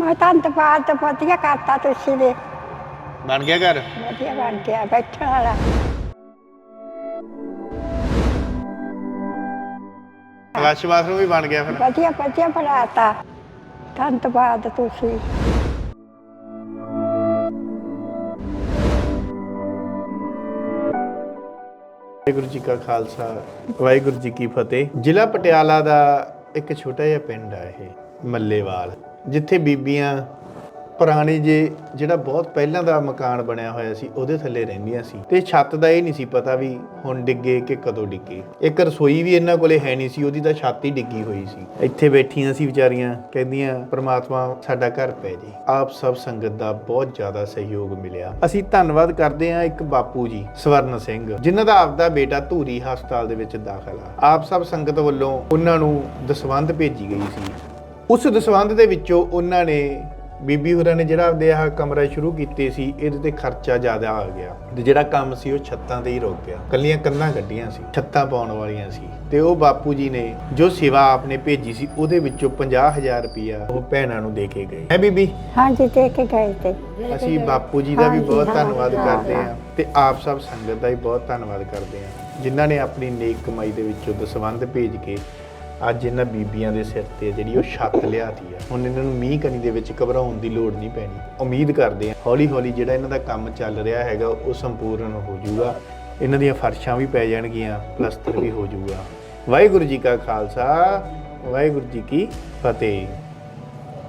ਮੈਂ ਧੰਨਵਾਦ ਵਧੀਆ ਕਰਤਾ ਤੁਸੀਂ ਵੀ। ਬਣ ਗਿਆ ਘਰ? ਵਧੀਆ ਬਣ ਗਿਆ ਬੈਠਣ ਵਾਲਾ। ਫਲਸ਼ ਬਾਥਰੂਮ ਵੀ ਬਣ ਗਿਆ ਫਿਰ। ਵਧੀਆ ਵਧੀਆ ਬਣਾਤਾ। ਧੰਨਵਾਦ ਤੁਸੀਂ। ਵਾਹਿਗੁਰੂ ਜੀ ਕਾ ਖਾਲਸਾ ਵਾਹਿਗੁਰੂ ਜੀ ਕੀ ਫਤਿਹ। ਜ਼ਿਲ੍ਹਾ ਪਟਿਆਲਾ ਦਾ ਇੱਕ ਛੋਟਾ ਜਿਹਾ ਪਿੰਡ ਆ ਇਹ ਮੱਲੇਵਾਲ। ਜਿੱਥੇ ਬੀਬੀਆਂ, ਪੁਰਾਣੇ ਜੇ ਜਿਹੜਾ ਬਹੁਤ ਪਹਿਲਾਂ ਦਾ ਮਕਾਨ ਬਣਿਆ ਹੋਇਆ ਸੀ, ਉਹਦੇ ਥੱਲੇ ਰਹਿੰਦੀਆਂ ਸੀ। ਤੇ ਛੱਤ ਦਾ ਇਹ ਨਹੀਂ ਸੀ ਪਤਾ ਵੀ ਹੁਣ ਡਿੱਗੇ ਕਿ ਕਦੋਂ ਡਿੱਗੇ। ਇੱਕ ਰਸੋਈ ਵੀ ਇਹਨਾਂ ਕੋਲੇ ਹੈ ਨਹੀਂ ਸੀ, ਉਹਦੀ ਤਾਂ ਛੱਤ ਹੀ ਡਿੱਗੀ ਹੋਈ ਸੀ। ਇੱਥੇ ਬੈਠੀਆਂ ਸੀ ਵਿਚਾਰੀਆਂ, ਕਹਿੰਦੀਆਂ, ਪ੍ਰਮਾਤਮਾ ਸਾਡਾ ਘਰ ਪੈ ਜੇ। ਆਪ ਸਭ ਸੰਗਤ ਦਾ ਬਹੁਤ ਜ਼ਿਆਦਾ ਸਹਿਯੋਗ ਮਿਲਿਆ। ਅਸੀਂ ਧੰਨਵਾਦ ਕਰਦੇ ਹਾਂ ਇੱਕ ਬਾਪੂ ਜੀ, ਸਵਰਨ ਸਿੰਘ, ਜਿਨ੍ਹਾਂ ਦਾ ਆਪਦਾ ਬੇਟਾ ਧੂਰੀ ਹਸਪਤਾਲ ਦੇ ਵਿੱਚ ਦਾਖਲ ਆ। ਆਪ ਸਭ ਸੰਗਤ ਵੱਲੋਂ ਉਹਨਾਂ ਨੂੰ ਦਸਵੰਧ ਭੇਜੀ ਗਈ ਸੀ। ਉਸ ਦਸਵੰਧ ਦੇ ਵਿੱਚੋਂ ਉਹਨਾਂ ਨੇ ਬੀਬੀ ਹੋਰਾਂ ਨੇ ਜਿਹੜਾ ਆਪਦੇ ਆਹ ਕਮਰਾ ਸ਼ੁਰੂ ਕੀਤੇ ਸੀ ਇਹਦੇ ਤੇ ਖਰਚਾ ਜ਼ਿਆਦਾ ਆ ਗਿਆ। ਤੇ ਜਿਹੜਾ ਕੰਮ ਸੀ ਉਹ ਛੱਤਾਂ ਤੇ ਹੀ ਰੁਕ ਗਿਆ। ਕੱਲੀਆਂ ਕੰਧਾਂ ਕੱਢੀਆਂ ਸੀ ਛੱਤਾਂ ਪਾਉਣ ਵਾਲੀਆਂ ਸੀ। ਤੇ ਉਹ ਬਾਪੂ ਜੀ ਨੇ ਜੋ ਸੇਵਾ ਆਪਨੇ ਭੇਜੀ ਸੀ ਉਹਦੇ ਵਿੱਚੋਂ 50000 ਰੁਪਇਆ ਉਹ ਭੈਣਾਂ ਨੂੰ ਦੇ ਕੇ ਗਏ। ਹੈ ਬੀਬੀ? ਹਾਂਜੀ ਦੇ ਕੇ ਗਏ ਤੇ। ਅਸੀਂ ਬਾਪੂ ਜੀ ਦਾ ਵੀ ਬਹੁਤ ਧੰਨਵਾਦ ਕਰਦੇ। ਹਾਂ ਤੇ ਆਪ ਸਭ ਸੰਗਤ ਦਾ ਵੀ ਬਹੁਤ ਧੰਨਵਾਦ ਕਰਦੇ ਹਾਂ ਜਿਨ੍ਹਾਂ ਨੇ ਆਪਣੀ ਨੇਕ ਕਮਾਈ ਦੇ ਵਿੱਚੋਂ ਦਸਵੰਧ ਭੇਜ ਕੇ ਅੱਜ ਇਹਨਾਂ ਬੀਬੀਆਂ ਦੇ ਸਿਰ ਤੇ ਜਿਹੜੀ ਉਹ ਛੱਤ ਲਿਆਤੀ ਆ। ਹੁਣ ਇਹਨਾਂ ਨੂੰ ਮੀਂਹ ਕਣੀ ਦੇ ਵਿੱਚ ਘਬਰਾਉਣ ਦੀ ਲੋੜ ਨਹੀਂ ਪੈਣੀ। ਉਮੀਦ ਕਰਦੇ ਹਾਂ ਹੌਲੀ ਹੌਲੀ ਜਿਹੜਾ ਇਹਨਾਂ ਦਾ ਕੰਮ ਚੱਲ ਰਿਹਾ ਹੈਗਾ, ਉਹ ਸੰਪੂਰਨ ਹੋ ਜਾਊਗਾ। ਇਹਨਾਂ ਦੀਆਂ ਫਰਸ਼ਾਂ ਵੀ ਪੈ ਜਾਣਗੀਆਂ, ਪਲਸਤਰ ਵੀ ਹੋ ਜਾਊਗਾ। ਵਾਹਿਗੁਰੂ ਜੀ ਕਾ ਖਾਲਸਾ, ਵਾਹਿਗੁਰੂ ਜੀ ਕੀ ਫਤਿਹ।